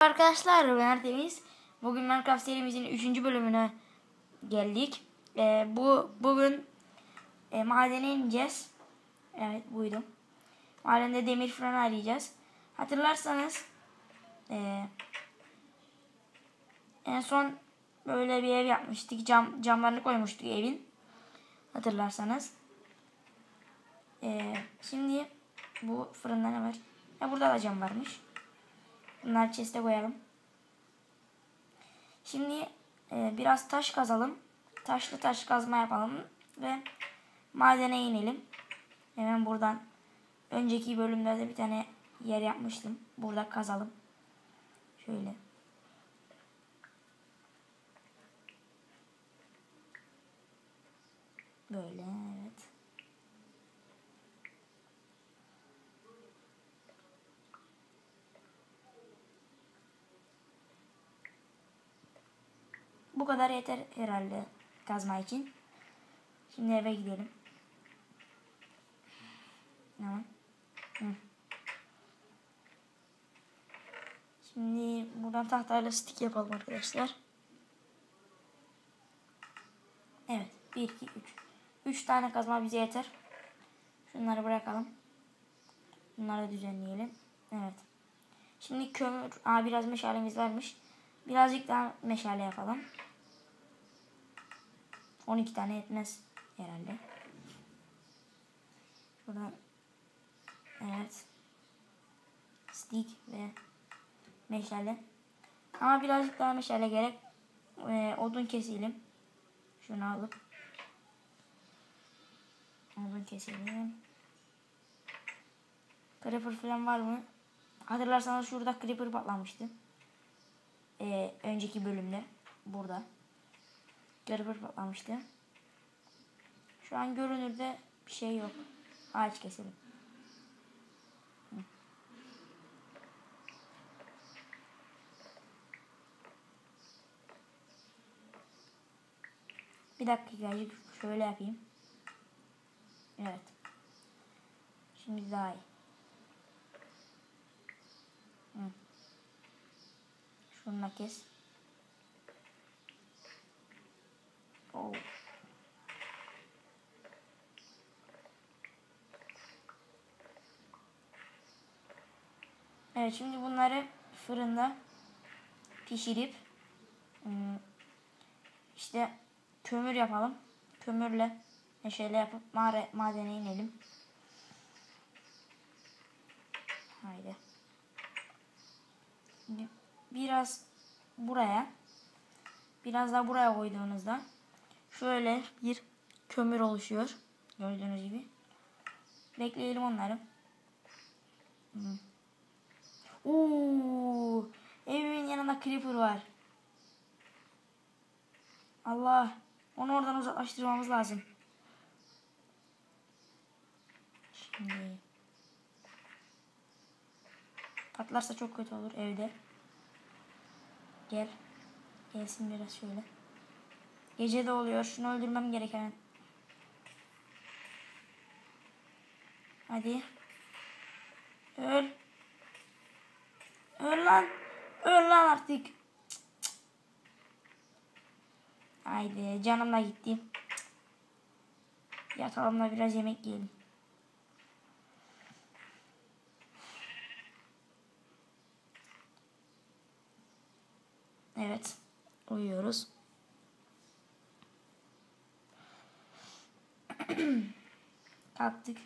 Arkadaşlar ben Artemis. Bugün Minecraft serimizin 3. bölümüne geldik. Ee, bu bugün e, madene ineceğiz. Evet buydu. Madende demir falan arayacağız. Hatırlarsanız e, en son böyle bir ev yapmıştık. Cam, camlarını koymuştuk evin. Hatırlarsanız. E, şimdi bu fırında ne var? Ya burada da cam varmış. Bunları chest'e koyalım. Şimdi e, biraz taş kazalım. Taşlı taş kazma yapalım ve madene inelim. Hemen buradan önceki bölümlerde bir tane yer yapmıştım. Burada kazalım. Şöyle. Böyle evet. Bu kadar yeter herhalde kazma için. Şimdi eve gidelim. Tamam. Şimdi buradan tahtayla stick yapalım arkadaşlar. Evet. 1, 2, 3. 3 tane kazma bize yeter. Şunları bırakalım. Bunları düzenleyelim. Evet. Şimdi kömür. Aa, biraz meşalemiz varmış. Birazcık daha meşale yapalım. 12 tane yetmez herhalde. Şuradan evet stick ve meşale. Ama birazcık daha meşale gerek. Ee, odun keselim. Şunu alıp odun keselim. Creeper falan var mı? Hatırlarsanız şurada creeper patlamıştı. Ee, önceki bölümde burada. Creeper patlamıştı. Şu an görünürde bir şey yok. Ağaç keselim. Bir dakika şöyle yapayım. Evet. Şimdi daha iyi. Hı. Şununla kes. Oh. Evet şimdi bunları fırında pişirip işte kömür yapalım. Kömürle neşeyle yapıp mağara, madene inelim. Haydi. Biraz buraya biraz daha buraya koyduğunuzda şöyle bir kömür oluşuyor. Gördüğünüz gibi. Bekleyelim onları. Hmm. Oo, evimin yanında creeper var. Allah. Onu oradan uzaklaştırmamız lazım. Şimdi. Patlarsa çok kötü olur evde. Gel. Gelsin biraz şöyle. Gece de oluyor. Şunu öldürmem gereken. Hadi. Öl. Öl lan. Öl lan artık. Haydi canım da gitti. Yatalım da biraz yemek yiyelim. Evet. Uyuyoruz. Kalktık.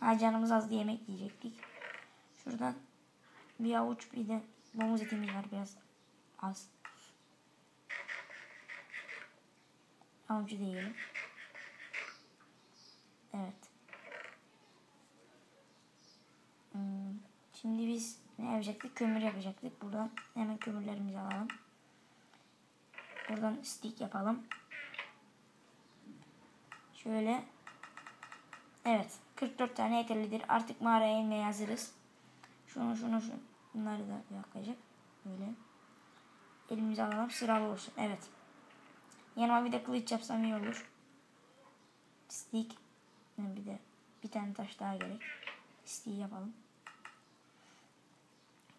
Ha canımız azdı yemek yiyecektik. Şuradan bir avuç bir de domuz etimiz var biraz az. Avucu da yiyelim. Evet. Hmm. Şimdi biz ne yapacaktık? Kömür yapacaktık. Buradan hemen kömürlerimizi alalım. Buradan stick yapalım. Şöyle. Evet. 44 tane yeterlidir. Artık mağaraya inmeye hazırız. Şunu şunu şunu. Bunları da yakacak. Böyle. Elimizi alalım. Sıralı olsun. Evet. Yanıma bir de kılıç yapsam iyi olur. Stick. Bir de bir tane taş daha gerek. Stick yapalım.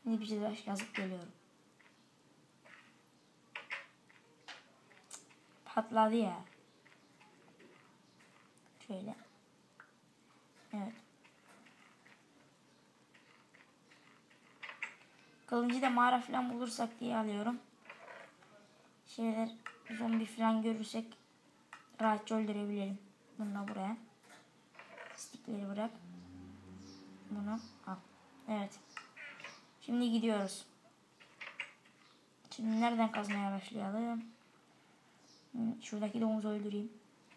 Şimdi bir şey yazıp geliyorum. Patladı ya. Şöyle. Evet. Kılıncı da mağara falan bulursak diye alıyorum. Şeyler zombi falan görürsek rahatça öldürebilelim. Bunu buraya. Stikleri bırak. Bunu al. Evet. Şimdi gidiyoruz. Şimdi nereden kazmaya başlayalım? Hmm, Şuradaki domuzu öldüreyim.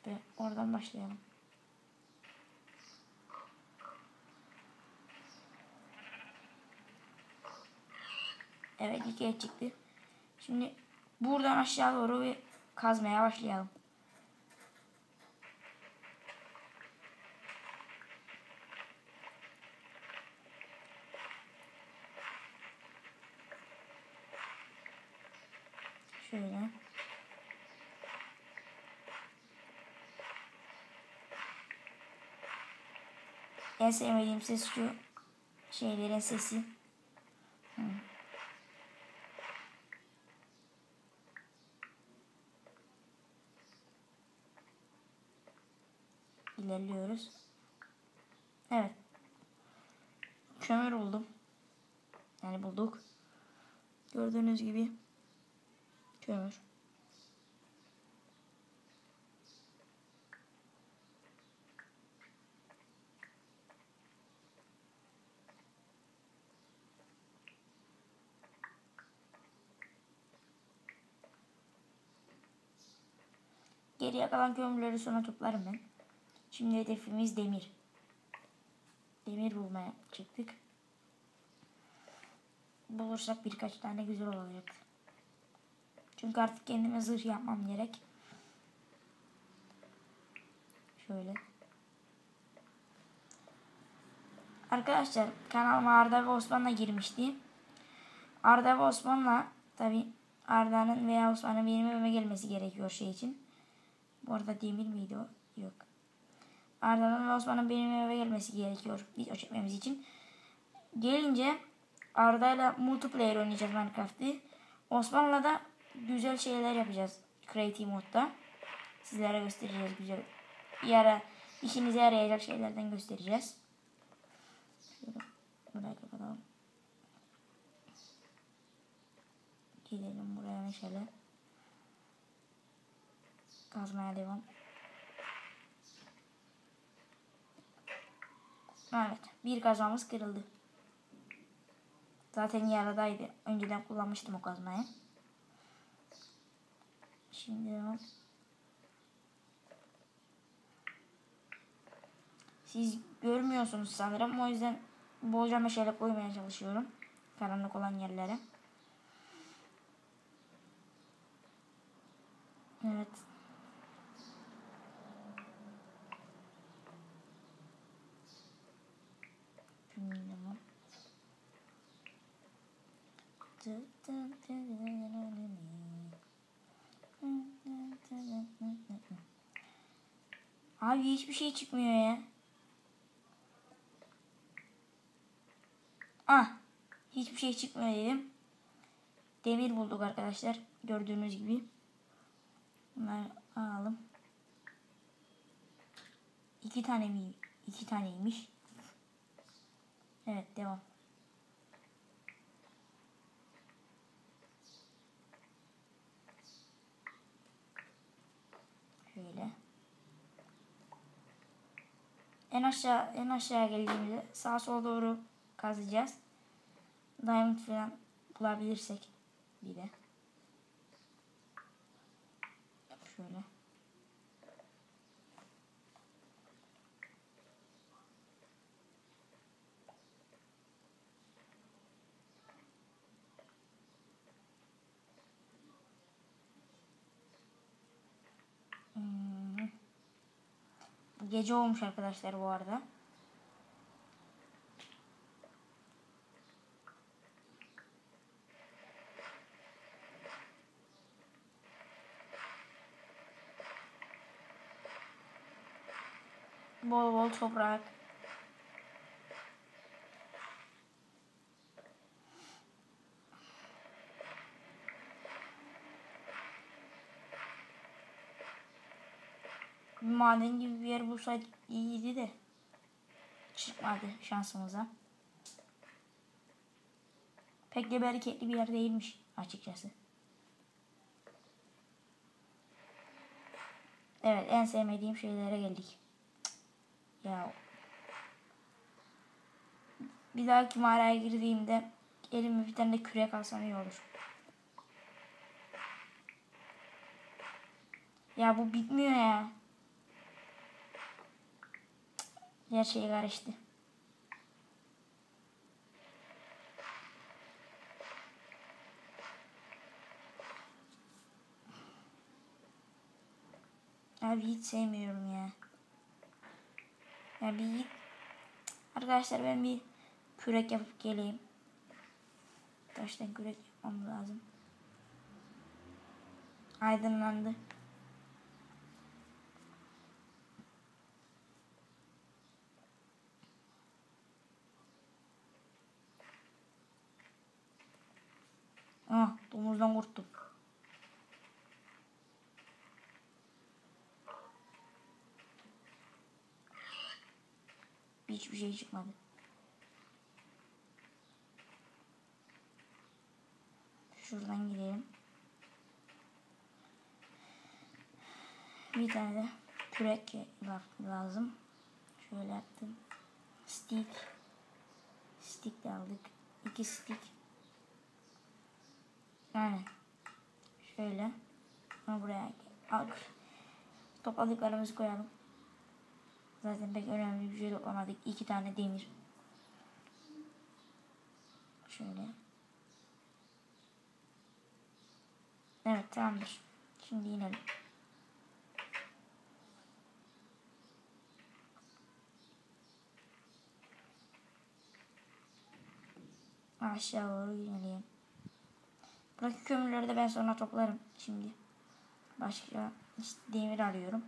Ve oradan başlayalım. Evet iki et çıktı. Şimdi buradan aşağı doğru bir kazmaya başlayalım. Şöyle. En sevmediğim ses şu şeylerin sesi. Hı. İlerliyoruz. Evet. Kömür buldum. Yani bulduk. Gördüğünüz gibi kömür. Geriye kalan kömürleri sonra toplarım ben. Şimdi hedefimiz demir. Demir bulmaya çıktık. Bulursak birkaç tane güzel olacak. Çünkü artık kendime zırh yapmam gerek. Şöyle. Arkadaşlar kanalıma Arda ve Osman'la girmişti. Arda ve Osman'la tabi Arda'nın veya Osman'ın benim evime gelmesi gerekiyor şey için. Bu arada demir miydi o? Yok. Arda'nın ve Osman'ın benim eve gelmesi gerekiyor video çekmemiz için. Gelince Arda'yla multiplayer oynayacağız Minecraft'ı. Osman'la da güzel şeyler yapacağız Creative modda. Sizlere göstereceğiz güzel. Bir ara işinize yarayacak şeylerden göstereceğiz. Buraya kapatalım. Gidelim buraya meşale. Kazmaya devam. Evet. Bir kazmamız kırıldı. Zaten yaradaydı. Önceden kullanmıştım o kazmayı. Şimdi. Siz görmüyorsunuz sanırım. O yüzden bolca meşale koymaya çalışıyorum. Karanlık olan yerlere. Evet. Tamam. Abi hiçbir şey çıkmıyor ya. Ah. Hiçbir şey çıkmıyor dedim. Demir bulduk arkadaşlar. Gördüğünüz gibi. Bunları alalım. İki tane mi? İki taneymiş. Evet devam. Şöyle. En aşağı en aşağı geldiğimizde sağ sola doğru kazacağız. Diamond falan bulabilirsek bir de. Şöyle. Hmm. Gece olmuş arkadaşlar bu arada. Bol bol toprak. Bir maden gibi bir yer bulsaydık iyiydi de. Çıkmadı şansımıza. Pek de bereketli bir yer değilmiş açıkçası. Evet en sevmediğim şeylere geldik. Ya. Bir dahaki mağaraya girdiğimde elime bir tane de kürek alsam iyi olur. Ya bu bitmiyor ya. Her şey karıştı. Abi hiç sevmiyorum ya. Ya bir Arkadaşlar ben bir kürek yapıp geleyim. Taştan kürek yapmam lazım. Aydınlandı. Ah, kurttum. Hiçbir şey çıkmadı. Şuradan gidelim. Bir tane de kürek lazım. Şöyle yaptım. Stick. Stick de aldık. İki stick. Yani şöyle. Bunu buraya al. Topladıklarımızı koyalım. Zaten pek önemli bir şey toplamadık. İki tane demir. Şöyle. Evet tamamdır. Şimdi inelim. Aşağı doğru inelim. Buradaki kömürleri de ben sonra toplarım şimdi. Başka işte demir arıyorum.